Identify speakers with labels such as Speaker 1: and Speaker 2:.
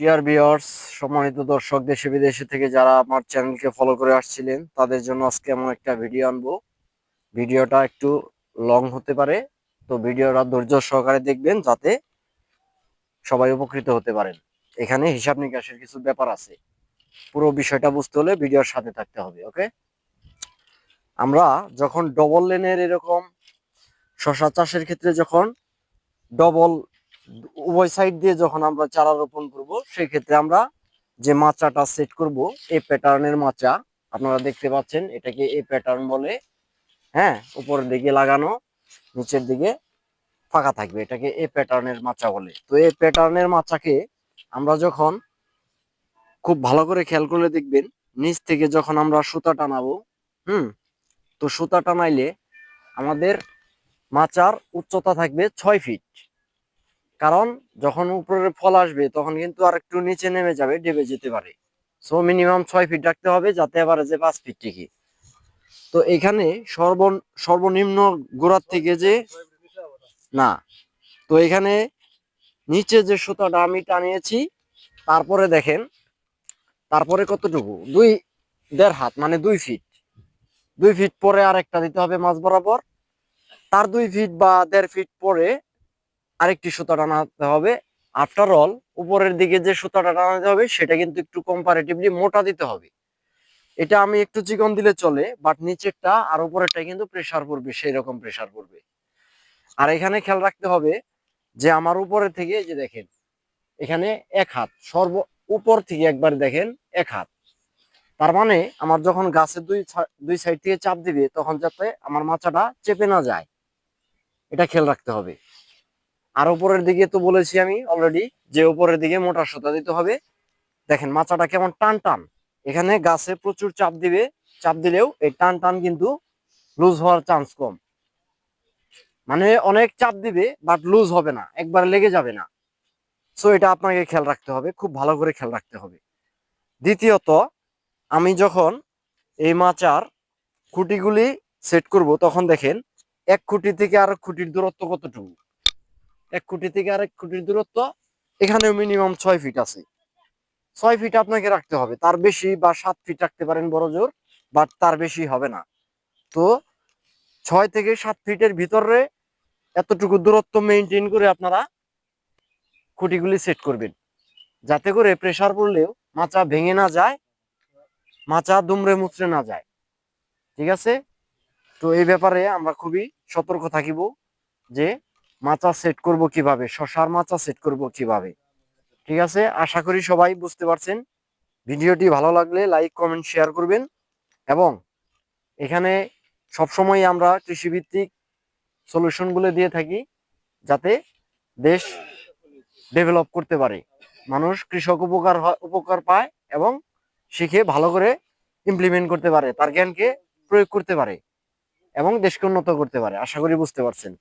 Speaker 1: Dear viewers সম্মানিত দর্শক, দেশে বিদেশে থেকে যারা আমার চ্যানেলকে ফলো করে আসছিলেন, তাদের জন্য আজকে এমন একটা ভিডিও আনব। ভিডিওটা একটু লং হতে পারে, তো ভিডিওটা ধৈর্য সহকারে দেখবেন যাতে সবাই উপকৃত হতে পারেন। এখানে হিসাব নিকাশের কিছু ব্যাপার আছে। পুরো বিষয়টা বুঝতে হলে ভিডিওর সাথে থাকতে হবে ওকে আমরা যখন ডবল লেনের এরকম শশা চাষের ক্ষেত্রে যখন ডবল উভয় সাইড দিয়ে যখন আমরা চারা রোপণ করব সেই ক্ষেত্রে আমরা যে মাচাটা সেট করব, এই প্যাটার্নের মাচা, আপনারা দেখতে পাচ্ছেন, এটাকে এই প্যাটার্ন বলে হ্যাঁ উপরের দিকে লাগানো, নিচের দিকে ফাঁকা থাকবে, এটাকে এই প্যাটার্নের মাচা বলে। তো এই প্যাটার্নের মাচাকে আমরা যখন খুব ভালো করে খেয়াল করলে দেখবেন, নিচ থেকে যখন আমরা সুতা টানাবো, হুম, তো সুতা টানাইলে আমাদের মাচার উচ্চতা থাকবে ছয় ফিট কারণ যখন উপরের ফল আসবে, তখন কিন্তু আর একটু নিচে নেমে যাবে, ডেবে যেতে পারে। সো মিনিমাম ছয় ফিট রাখতে হবে, যাতে আবার যে পাঁচ ফিট টিকে তো এখানে সর্ব সর্বনিম্ন গোড়ার থেকে যে না, তো এখানে নিচে যে সুতাটা আমি টানিয়েছি, তারপরে দেখেন, তারপরে কতটুকু? দুই, দেড় হাত মানে দুই ফিট দুই ফিট পরে আর একটা দিতে হবে মাছ বরাবর। তার দুই ফিট বা দেড় ফিট পরে আরেকটি সুতা টানাতে হবে। আফটার অল উপরের দিকে যে সুতাটা টানাতে হবে, সেটা কিন্তু একটু কম্পারেটিভলি মোটা দিতে হবে। এটা আমি একটু চিকন দিলে চলে বাট নিচেরটা আর উপরেরটা কিন্তু প্রেসার পড়বে সেই রকম প্রেসার পড়বে। আর এখানে খেয়াল রাখতে হবে যে আমার উপরে থেকে যে দেখেন, এখানে এক হাত, সর্ব উপর থেকে একবার দেখেন, এক হাত। তার মানে আমার যখন গাছের দুই দুই সাইড থেকে চাপ দিবে, তখন যাতে আমার মাচাটা চেপে না যায়। এটা খেয়াল রাখতে হবে। আর উপরের দিকে তো বলেছি আমি অলরেডি যে উপরের দিকে মোটা সুতা দিতে হবে। দেখেন, মাচাটা কেমন টান টান এখানে গাছে প্রচুর চাপ দিবে। চাপ দিলেও এই টান টান কিন্তু লুজ হওয়ার চান্স কম। মানে অনেক চাপ দিবে বাট লুজ হবে না। একবার লেগে যাবে না। সো এটা আপনাকে খেয়াল রাখতে হবে। খুব ভালো করে খেয়াল রাখতে হবে। দ্বিতীয়ত, আমি যখন এই মাচার খুঁটিগুলি সেট করব, তখন দেখেন, এক খুঁটি থেকে আর খুঁটির দূরত্ব কতটুকু? এক খুঁটি থেকে আরেক খুঁটির দূরত্ব, এখানেও মিনিমাম ছয় ফিট আছে। ছয় ফিট আপনাকে রাখতে হবে। তার বেশি বা সাত ফিট রাখতে পারেন বড় জোর বাট তার বেশি হবে না। তো ছয় থেকে সাত ফিটের ভিতরে এতটুকু দূরত্ব মেনটেন করে আপনারা খুঁটিগুলি সেট করবেন। যাতে করে প্রেসার পড়লেও মাচা ভেঙে না যায়, মাচা দুমড়ে মুচড়ে না যায়। ঠিক আছে? তো এই ব্যাপারে আমরা খুবই সতর্ক থাকিব যে মাচা সেট করব কীভাবে? শশার মাচা সেট করব কীভাবে? ঠিক আছে? আশা করি সবাই বুঝতে পারছেন। ভিডিওটি ভালো লাগলে লাইক কমেন্ট শেয়ার করবেন। এবং এখানে সবসময় আমরা কৃষিভিত্তিক সলিউশনগুলো দিয়ে থাকি যাতে দেশ ডেভেলপ করতে পারে। মানুষ কৃষক উপকার উপকার পায় এবং শিখে ভালো করে ইমপ্লিমেন্ট করতে পারে। তার জ্ঞানকে প্রয়োগ করতে পারে এবং দেশকে উন্নত করতে পারে। আশা করি বুঝতে পারছেন।